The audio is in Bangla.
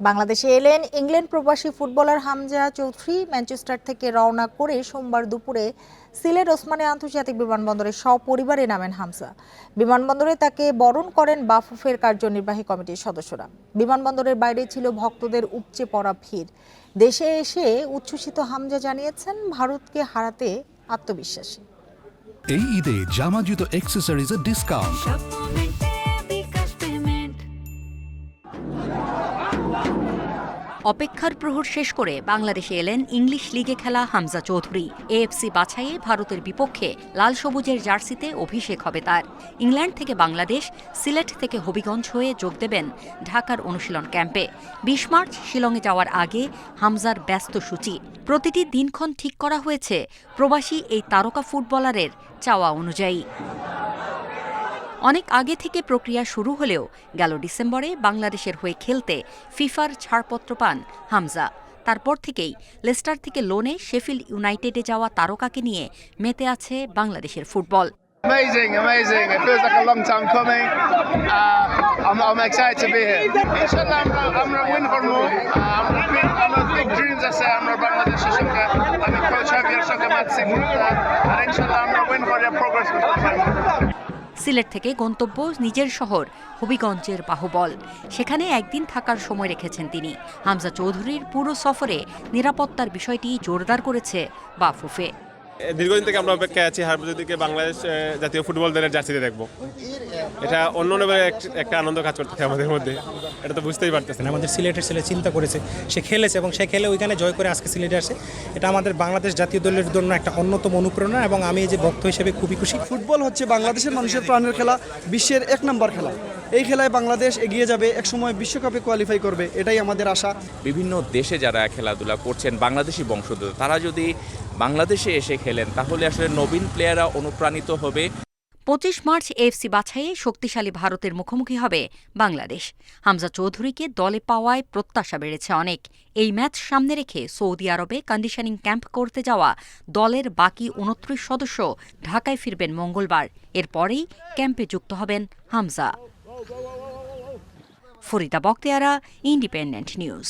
বাংলাদেশে এলেন ইংল্যান্ড প্রবাসী ফুটবলার হামজা চৌধুরী। ম্যানচেস্টার থেকে রওনা করে সোমবার দুপুরে সিলেট ওসমানী আন্তর্জাতিক বিমানবন্দরে সপরিবারে নামেন হামজা। বিমানবন্দরে তাকে বরণ করেন বাফুফের কার্যনির্বাহী কমিটির সদস্যরা। বিমানবন্দরের বাইরে ছিল ভক্তদের উপচে পড়া ভিড়। দেশে এসে উচ্ছ্বসিত হামজা জানিয়েছেন ভারতকে হারাতে আত্মবিশ্বাসী। এই ঈদে জামা জুতো অ্যাক্সেসরিজের ডিসকাউন্ট অপেক্ষার প্রহর শেষ করে বাংলাদেশে এলেন ইংলিশ লিগে খেলা হামজা চৌধুরী। এএফসি বাছাইয়ে ভারতের বিপক্ষে লাল সবুজের জার্সিতে অভিষেক হবে তার। ইংল্যান্ড থেকে বাংলাদেশ, সিলেট থেকে হবিগঞ্জ হয়ে যোগ দেবেন ঢাকার অনুশীলন ক্যাম্পে। বিশ মার্চ শিলংয়ে যাওয়ার আগে হামজার ব্যস্ত সূচি। প্রতিটি দিনক্ষণ ঠিক করা হয়েছে প্রবাসী এই তারকা ফুটবলারের চাওয়া অনুযায়ী। অনেক আগে থেকে প্রক্রিয়া শুরু হলেও গেল ডিসেম্বরে বাংলাদেশের হয়ে খেলতে ফিফার ছাড়পত্র পান হামজা তারপর থেকেই লেস্টার থেকে লোনে শেফিল্ড ইউনাইটেডে যাওয়া তারকাকে নিয়ে মেতে আছে বাংলাদেশের football Amazing, amazing. It feels like a long time coming. Uh, I'm, I'm excited to be here. Inshallah, I'm, I'm going to win for more. Uh, I'm, big, I'm big dreams I say. I'm a Bangladesh Shuka. I'm a coach of your Shuka Matsi And inshallah, I'm going to win for your progress. Sylhet থেকে গন্তব্য নিজের শহর, হবিগঞ্জের বাহুবল। সেখানে একদিন থাকার সময় রেখেছেন তিনি। হামজা চৌধুরীর পুরো সফরে নিরাপত্তার বিষয়টি জোরদার করেছে বাফুফে। দীর্ঘদিন থেকে আমরা অপেক্ষায় আছি হারভুজদিকে বাংলাদেশ জাতীয় ফুটবল দলের জার্সিতে দেখব। এটা অন্য একটা আনন্দ কাজ করতেছে আমাদের মধ্যে। এটা তো বুঝতেই পারতেছেন। আমাদের সিলেটের ছেলে চিন্তা করেছে সে খেলেছে এবং সে খেলে ওইখানে জয় করে আজকে সিলেটে আসে। এটা আমাদের বাংলাদেশ জাতীয় দলের জন্য একটা অন্যতম অনুপ্রেরণা এবং আমি এই যে ভক্ত হিসেবে খুবই খুশি। ফুটবল হচ্ছে বাংলাদেশের মানুষের প্রাণের খেলা বিশ্বের এক নম্বর খেলা। এই খেলায় বাংলাদেশ এগিয়ে যাবে একসময় বিশ্বকাপে কোয়ালিফাই করবে এটাই আমাদের আশা। বিভিন্ন দেশে যারা খেলাধুলা করছেন বাংলাদেশি বংশোদ্ভূত তারা যদি বাংলাদেশে এসে খেলেন তাহলে আসলে নবীন প্লেয়াররা অনুপ্রাণিত হবে। পঁচিশ মার্চ এফসি বাছাইয়ে শক্তিশালী ভারতের মুখোমুখি হবে বাংলাদেশ। হামজা চৌধুরীকে দলে পাওয়ায় প্রত্যাশা বেড়েছে অনেক। এই ম্যাচ সামনে রেখে সৌদি আরবে কন্ডিশনিং ক্যাম্প করতে যাওয়া দলের বাকি উনত্রিশ সদস্য ঢাকায় ফিরবেন মঙ্গলবার। এরপরেই ক্যাম্পে যুক্ত হবেন হামজা। ফরিদা বক্তেয়ারা ইন্ডিপেন্ডেন্ট নিউজ